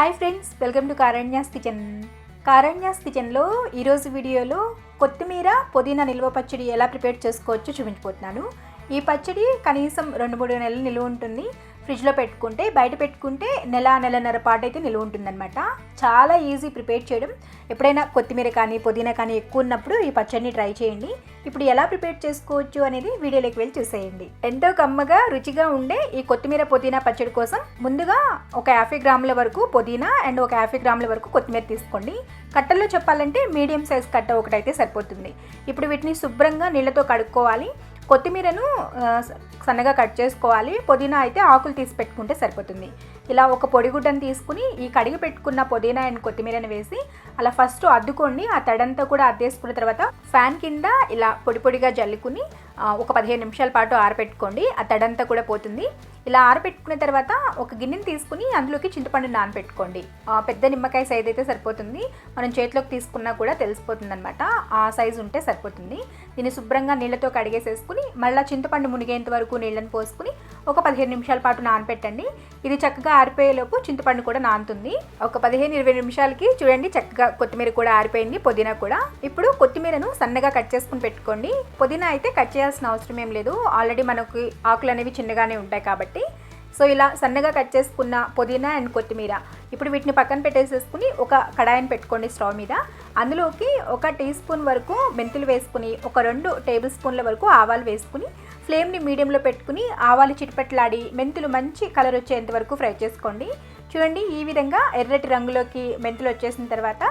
Hi friends welcome to Karanya's kitchen Karanya's కిచెన్లో ఈరోజు వీడియోలో కొత్తిమీర పుదీనా నిల్వ పచ్చడి ఎలా ప్రిపేర్ చేసుకోవచ్చో చూపించబోతున్నాను. ఈ పచ్చడి కనీసం రెండు మూడు నెలలు నిలువ ఉంటుంది. ఫ్రిడ్జ్లో పెట్టుకుంటే బయట పెట్టుకుంటే నెల నెలన్నర పాటు అయితే నిలువ ఉంటుందన్నమాట. చాలా ఈజీ ప్రిపేర్ చేయడం. ఎప్పుడైనా కొత్తిమీర కానీ పుదీనా కానీ ఎక్కువ ఉన్నప్పుడు ఈ పచ్చడిని ట్రై చేయండి. ఇప్పుడు ఎలా ప్రిపేర్ చేసుకోవచ్చు అనేది వీడియోలోకి వెళ్ళి చూసేయండి. ఎంతో కమ్మగా రుచిగా ఉండే ఈ కొత్తిమీర పుదీనా పచ్చడి కోసం ముందుగా ఒక యాభై గ్రాముల వరకు పుదీనా అండ్ ఒక యాభై గ్రాముల వరకు కొత్తిమీర తీసుకోండి. కట్టల్లో చెప్పాలంటే మీడియం సైజ్ కట్ట ఒకటైతే సరిపోతుంది. ఇప్పుడు వీటిని శుభ్రంగా నీళ్ళతో కడుక్కోవాలి. కొత్తిమీరను సన్నగా కట్ చేసుకోవాలి. పుదీనా అయితే ఆకులు తీసి పెట్టుకుంటే సరిపోతుంది. ఇలా ఒక పొడిగుడ్డను తీసుకుని ఈ కడిగి పెట్టుకున్న పుదీనా అండ్ కొత్తిమీరని వేసి అలా ఫస్ట్ అద్దుకోండి ఆ తడంతా కూడా అద్దేసుకున్న తర్వాత ఫ్యాన్ కింద ఇలా పొడి పొడిగా జల్లుకుని ఒక పదిహేను నిమిషాల పాటు ఆరబెట్టుకోండి ఆ తడంతా కూడా పోతుంది. ఇలా ఆరబెట్టుకున్న తర్వాత ఒక గిన్నెని తీసుకుని అందులోకి చింతపండు నానబెట్టుకోండి పెద్ద నిమ్మకాయ సైజ్ అయితే సరిపోతుంది. మనం చేతిలోకి తీసుకున్నా కూడా తెలిసిపోతుంది అనమాట ఆ సైజు ఉంటే సరిపోతుంది. దీన్ని శుభ్రంగా నీళ్ళతో కడిగేసేసుకుని మళ్ళీ చింతపండు మునిగేంత వరకు నీళ్ళని పోసుకుని ఒక పదిహేను నిమిషాల పాటు నానపెట్టండి. ఇది చక్కగా ఆరిపోయేలోపు చింతపండు కూడా నానుతుంది. ఒక పదిహేను ఇరవై నిమిషాలకి చూడండి చక్కగా కొత్తిమీర కూడా ఆరిపోయింది పుదీనా కూడా. ఇప్పుడు కొత్తిమీరను సన్నగా కట్ చేసుకుని పెట్టుకోండి. పుదీనా అయితే కట్ చేయాల్సిన అవసరం ఏం లేదు. ఆల్రెడీ మనకి ఆకులు అనేవి చిన్నగానే ఉంటాయి కాబట్టి. సో ఇలా సన్నగా కట్ చేసుకున్న పుదీనా అండ్ కొత్తిమీర. ఇప్పుడు వీటిని పక్కన పెట్టేసేసుకుని ఒక కడాయిని పెట్టుకోండి స్టవ్ మీద. అందులోకి ఒక టీ స్పూన్ వరకు మెంతులు వేసుకుని ఒక రెండు టేబుల్ స్పూన్ల వరకు ఆవాలు వేసుకుని ఫ్లేమ్ని మీడియంలో పెట్టుకుని ఆవాలు చిటిపట్లాడి మెంతులు మంచి కలర్ వచ్చేంత వరకు ఫ్రై చేసుకోండి. చూడండి ఈ విధంగా ఎర్రటి రంగులోకి మెంతులు వచ్చేసిన తర్వాత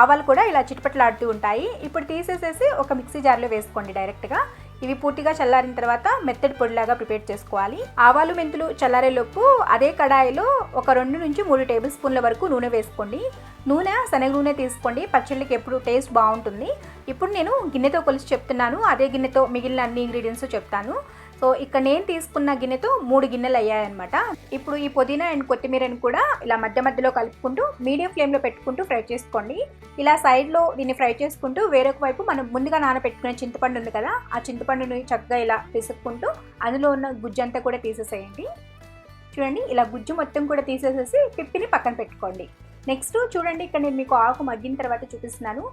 ఆవాలు కూడా ఇలా చిటిపట్లాడుతూ ఉంటాయి. ఇప్పుడు తీసేసేసి ఒక మిక్సీ జార్లో వేసుకోండి డైరెక్ట్గా. ఇవి పూర్తిగా చల్లారిన తర్వాత మెత్తడి పొడిలాగా ప్రిపేర్ చేసుకోవాలి. ఆవాలు మెంతులు చల్లారేలోపు అదే కడాయిలో ఒక రెండు నుంచి మూడు టేబుల్ స్పూన్ల వరకు నూనె వేసుకోండి. నూనె శనగ నూనె తీసుకోండి. పచ్చళ్ళకి ఎప్పుడు టేస్ట్ బాగుంటుంది. ఇప్పుడు నేను గిన్నెతో కొలిసి చెప్తున్నాను. అదే గిన్నెతో మిగిలిన అన్ని ఇంగ్రీడియంట్స్ చెప్తాను. సో ఇక్కడ నేను తీసుకున్న గిన్నెతో మూడు గిన్నెలు అయ్యాయన్నమాట. ఇప్పుడు ఈ పుదీనా అండ్ కొత్తిమీరని కూడా ఇలా మధ్య మధ్యలో కలుపుకుంటూ మీడియం ఫ్లేమ్లో పెట్టుకుంటూ ఫ్రై చేసుకోండి. ఇలా సైడ్లో దీన్ని ఫ్రై చేసుకుంటూ వేరొక వైపు మనం ముందుగా నానబెట్టుకునే చింతపండు ఉంది కదా ఆ చింతపండుని చక్కగా ఇలా పిసుక్కుంటూ అందులో ఉన్న గుజ్జంతా కూడా తీసేసేయండి. చూడండి ఇలా గుజ్జు మొత్తం కూడా తీసేసేసి పిప్పిని పక్కన పెట్టుకోండి. నెక్స్ట్ చూడండి ఇక్కడ నేను మీకు ఆకు మగ్గిన తర్వాత చూపిస్తున్నాను.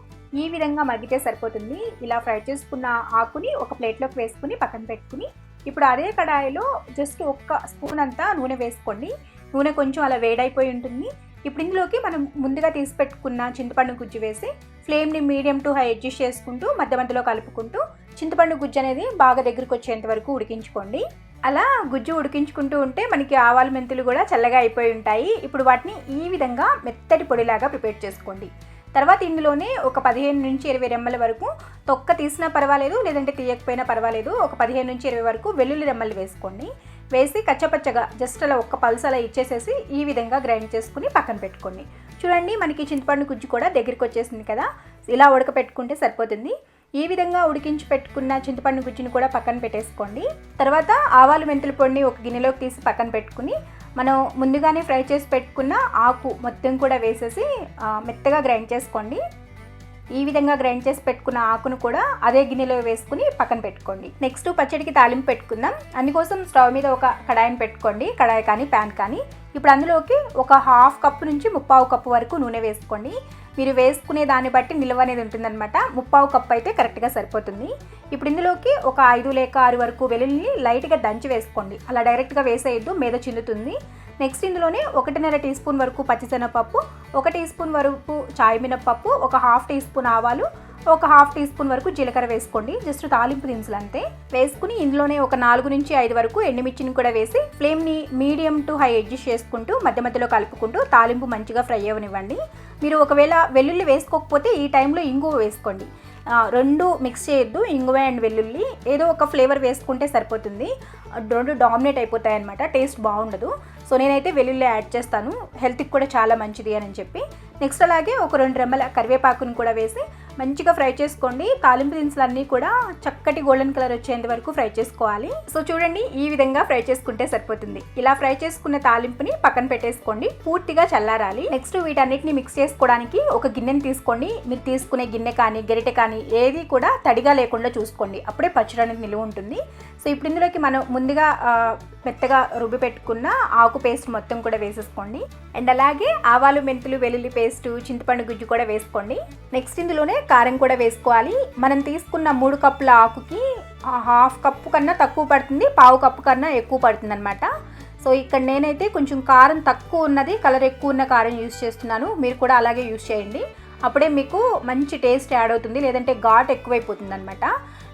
ఈ విధంగా మగ్గితే సరిపోతుంది. ఇలా ఫ్రై చేసుకున్న ఆకుని ఒక ప్లేట్లోకి వేసుకుని పక్కన పెట్టుకుని ఇప్పుడు అదే కడాయిలో జస్ట్ ఒక్క స్పూన్ అంతా నూనె వేసుకోండి. నూనె కొంచెం అలా వేడైపోయి ఉంటుంది. ఇప్పుడు ఇందులోకి మనం ముందుగా తీసి పెట్టుకున్న చింతపండు గుజ్జు వేసి ఫ్లేమ్ని మీడియం టు హై అడ్జస్ట్ చేసుకుంటూ మధ్య మధ్యలో కలుపుకుంటూ చింతపండు గుజ్జు అనేది బాగా దగ్గరికి వచ్చేంత వరకు ఉడికించుకోండి. అలా గుజ్జు ఉడికించుకుంటూ ఉంటే మనకి ఆవాలు మెంతులు కూడా చల్లగా అయిపోయి ఉంటాయి. ఇప్పుడు వాటిని ఈ విధంగా మెత్తటి పొడిలాగా ప్రిపేర్ చేసుకోండి. తర్వాత ఇందులోనే ఒక పదిహేను నుంచి ఇరవై రెమ్మల వరకు తొక్క తీసినా పర్వాలేదు లేదంటే తీయకపోయినా పర్వాలేదు. ఒక పదిహేను నుంచి ఇరవై వరకు వెల్లుల్లి రెమ్మలు వేసుకోండి. వేసి కచ్చపచ్చగా జస్ట్ అలా ఒక్క పల్స్ అలా ఇచ్చేసేసి ఈ విధంగా గ్రైండ్ చేసుకుని పక్కన పెట్టుకోండి. చూడండి మనకి చింతపండు గుజ్జు కూడా దగ్గరికి వచ్చేసింది కదా. ఇలా ఉడకపెట్టుకుంటే సరిపోతుంది. ఈ విధంగా ఉడికించి పెట్టుకున్న చింతపండు గుజ్జుని కూడా పక్కన పెట్టేసుకోండి. తర్వాత ఆవాలు మెంతుల పొడిని ఒక గిన్నెలోకి తీసి పక్కన పెట్టుకుని మనం ముందుగానే ఫ్రై చేసి పెట్టుకున్న ఆకు మొత్తం కూడా వేసేసి మెత్తగా గ్రైండ్ చేసుకోండి. ఈ విధంగా గ్రైండ్ చేసి పెట్టుకున్న ఆకును కూడా అదే గిన్నెలో వేసుకుని పక్కన పెట్టుకోండి. నెక్స్ట్ పచ్చడికి తాలింపు పెట్టుకుందాం. అందుకోసం స్టవ్ మీద ఒక కడాయిని పెట్టుకోండి. కడాయి కానీ ప్యాన్ కానీ. ఇప్పుడు అందులోకి ఒక హాఫ్ కప్పు నుంచి ముప్పావు కప్పు వరకు నూనె వేసుకోండి. మీరు వేసుకునే దాన్ని బట్టి నిల్వ అనేది ఉంటుందన్నమాట. ముప్పావు కప్పు అయితే కరెక్ట్గా సరిపోతుంది. ఇప్పుడు ఇందులోకి ఒక ఐదు లేక ఆరు వరకు వెల్లుల్లి లైట్గా దంచి వేసుకోండి. అలా డైరెక్ట్గా వేసేయద్దు. మీద చిందుతుంది నెక్స్ట్ ఇందులోనే ఒకటిన్నర టీ స్పూన్ వరకు పచ్చిశనగపప్పు ఒక టీ స్పూన్ వరకు చాయ్ మినప్పప్పు ఒక హాఫ్ టీ స్పూన్ ఆవాలు ఒక హాఫ్ టీ స్పూన్ వరకు జీలకర్ర వేసుకోండి. జస్ట్ తాలింపు దినుసులు అంతే. వేసుకుని ఇందులోనే ఒక నాలుగు నుంచి ఐదు వరకు ఎండుమిర్చిని కూడా వేసి ఫ్లేమ్ని మీడియం టు హై అడ్జస్ట్ చేసుకుంటూ మధ్య మధ్యలో కలుపుకుంటూ తాలింపు మంచిగా ఫ్రై అవ్వనివ్వండి. మీరు ఒకవేళ వెల్లుల్లి వేసుకోకపోతే ఈ టైంలో ఇంగువ వేసుకోండి. రెండు మిక్స్ చేయొద్దు ఇంగువ అండ్ వెల్లుల్లి. ఏదో ఒక ఫ్లేవర్ వేసుకుంటే సరిపోతుంది. రెండు డామినేట్ అయిపోతాయి అనమాట టేస్ట్ బాగుండదు. సో నేనైతే వెల్లుల్లి యాడ్ చేస్తాను. హెల్త్కి కూడా చాలా మంచిది అని చెప్పి. నెక్స్ట్ అలాగే ఒక రెండు రెమ్మల కరివేపాకుని కూడా వేసి మంచిగా ఫ్రై చేసుకోండి. తాలింపు దినుసులు అన్నీ కూడా చక్కటి గోల్డెన్ కలర్ వచ్చేంత వరకు ఫ్రై చేసుకోవాలి. సో చూడండి ఈ విధంగా ఫ్రై చేసుకుంటే సరిపోతుంది. ఇలా ఫ్రై చేసుకున్న తాలింపుని పక్కన పెట్టేసుకోండి. పూర్తిగా చల్లారాలి. నెక్స్ట్ వీటన్నిటిని మిక్స్ చేసుకోవడానికి ఒక గిన్నెని తీసుకోండి. మీరు తీసుకునే గిన్నె కానీ గరిటె కానీ ఏది కూడా తడిగా లేకుండా చూసుకోండి. అప్పుడే పచ్చడి అనేది నిలువ ఉంటుంది. సో ఇప్పుడు ఇందులోకి మనం ముందుగా మెత్తగా రుబ్బి పెట్టుకున్న ఆకు పేస్ట్ మొత్తం కూడా వేసేసుకోండి. అండ్ అలాగే ఆవాలు మెంతులు వెల్లుల్లి పేస్ట్ చింతపండు గుజ్జు కూడా వేసుకోండి. నెక్స్ట్ ఇందులోనే కారం కూడా వేసుకోవాలి. మనం తీసుకున్న మూడు కప్పుల ఆకుకి హాఫ్ కప్పు కన్నా తక్కువ పడుతుంది పావు కప్పు కన్నా ఎక్కువ పడుతుంది అనమాట సో ఇక్కడ నేనైతే కొంచెం కారం తక్కువ ఉన్నది కలర్ ఎక్కువ ఉన్న కారం యూస్ చేస్తున్నాను. మీరు కూడా అలాగే యూస్ చేయండి. అప్పుడే మీకు మంచి టేస్ట్ యాడ్ అవుతుంది లేదంటే ఘాట్ ఎక్కువైపోతుంది అనమాట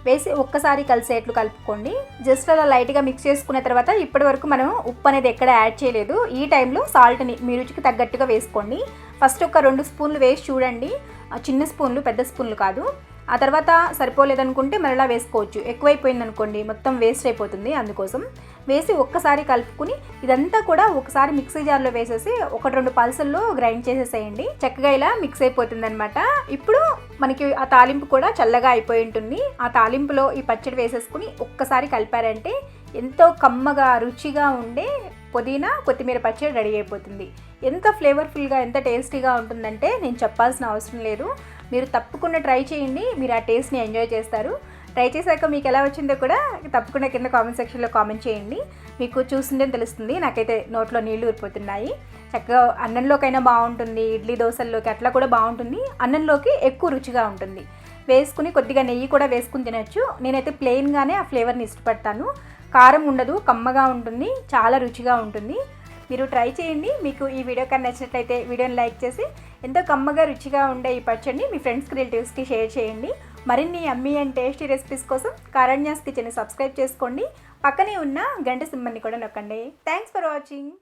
వేసి ఒక్కసారి కలిసేట్లు కలుపుకోండి. జస్ట్ అలా లైట్గా మిక్స్ చేసుకున్న తర్వాత ఇప్పటి వరకు మనం ఉప్పు అనేది ఎక్కడ యాడ్ చేయలేదు. ఈ టైంలో సాల్ట్ని మీ రుచికి తగ్గట్టుగా వేసుకోండి. ఫస్ట్ ఒక రెండు స్పూన్లు వేసి చూడండి. చిన్న స్పూన్లు పెద్ద స్పూన్లు కాదు. ఆ తర్వాత సరిపోలేదనుకుంటే మరలా వేసుకోవచ్చు. ఎక్కువైపోయింది అనుకోండి మొత్తం వేస్ట్ అయిపోతుంది అందుకోసం. వేసి ఒక్కసారి కలుపుకుని ఇదంతా కూడా ఒకసారి మిక్సీ జార్లో వేసేసి ఒకటి రెండు పల్సల్లో గ్రైండ్ చేసేసేయండి. చక్కగా ఇలా మిక్స్ అయిపోతుంది అనమాట ఇప్పుడు మనకి ఆ తాలింపు కూడా చల్లగా అయిపోయి ఉంటుంది. ఆ తాలింపులో ఈ పచ్చడి వేసేసుకుని ఒక్కసారి కలిపారంటే ఎంతో కమ్మగా రుచిగా ఉండే పుదీనా కొత్తిమీర పచ్చడి రెడీ అయిపోతుంది. ఎంత ఫ్లేవర్ఫుల్గా ఎంత టేస్టీగా ఉంటుందంటే నేను చెప్పాల్సిన అవసరం లేదు. మీరు తప్పకుండా ట్రై చేయండి. మీరు ఆ టేస్ట్ని ఎంజాయ్ చేస్తారు. ట్రై చేశాక మీకు ఎలా వచ్చిందో కూడా తప్పకుండా కింద కామెంట్ సెక్షన్లో కామెంట్ చేయండి. మీకు చూస్తుంటే తెలుస్తుంది. నాకైతే నోట్లో నీళ్ళు ఊరిపోతున్నాయి. చక్కగా అన్నంలోకైనా బాగుంటుంది. ఇడ్లీ దోశల్లోకి అట్లా కూడా బాగుంటుంది. అన్నంలోకి ఎక్కువ రుచిగా ఉంటుంది. వేసుకుని కొద్దిగా నెయ్యి కూడా వేసుకుని తినచ్చు. నేనైతే ప్లెయిన్గానే ఆ ఫ్లేవర్ని ఇష్టపడతాను. కారం ఉండదు కమ్మగా ఉంటుంది చాలా రుచిగా ఉంటుంది. మీరు ట్రై చేయండి. మీకు ఈ వీడియో కానీ నచ్చినట్లయితే వీడియోని లైక్ చేసి ఎంతో కమ్మగా రుచిగా ఉండే ఈ పచ్చడిని మీ ఫ్రెండ్స్కి రిలేటివ్స్కి షేర్ చేయండి. మరిన్ని అమ్మీ అండ్ టేస్టీ రెసిపీస్ కోసం కారణ్యాస్ కిచెన్ సబ్స్క్రైబ్ చేసుకోండి. పక్కనే ఉన్న గంట సింబల్ని కూడా నొక్కండి. Thanks for watching